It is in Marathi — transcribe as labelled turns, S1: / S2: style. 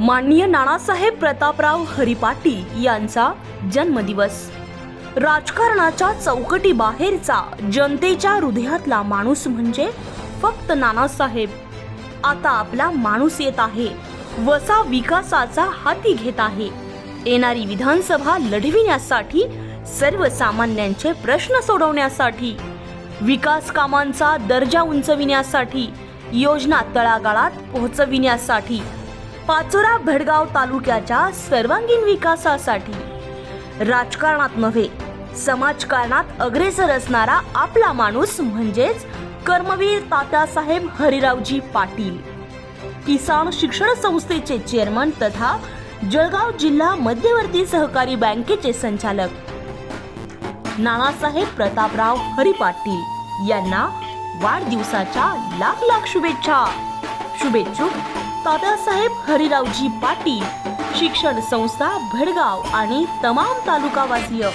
S1: माननीय नानासाहेब प्रतापराव हरिपाटी यांचा जन्मदिवस. राजकारणाच्या चौकटी बाहेरचा जनतेच्या हृदयातला माणूस म्हणजे फक्त नानासाहेब आता आपला माणूस येत आहे. वसा विकासाचा हाती घेत आहे. येणारी विधानसभा लढविण्यासाठी सर्वसामान्यांचे प्रश्न सोडवण्यासाठी विकास कामांचा दर्जा उंचविण्यासाठी योजना तळागाळात पोहोचविण्यासाठी पाचोरा भडगाव तालुक्याच्या सर्वांगीण विकासासाठी. राजकारणात नव्हे समाजकारणात अग्रेसर असणारा आपला माणूस म्हणजेच कर्मवीर तात्यासाहेब हरिरावजी पाटील. किसान शिक्षण संस्थेचे चेअरमन तथा जळगाव जिल्हा मध्यवर्ती सहकारी बँकेचे संचालक. नानासाहेब प्रतापराव हरी पाटील यांना वाढदिवसाच्या लाख लाख शुभेच्छा. शुभेच्छुक तात्यासाहेब हरिरावजी पाटील शिक्षण संस्था भडगाव आणि तमाम तालुकावासीय.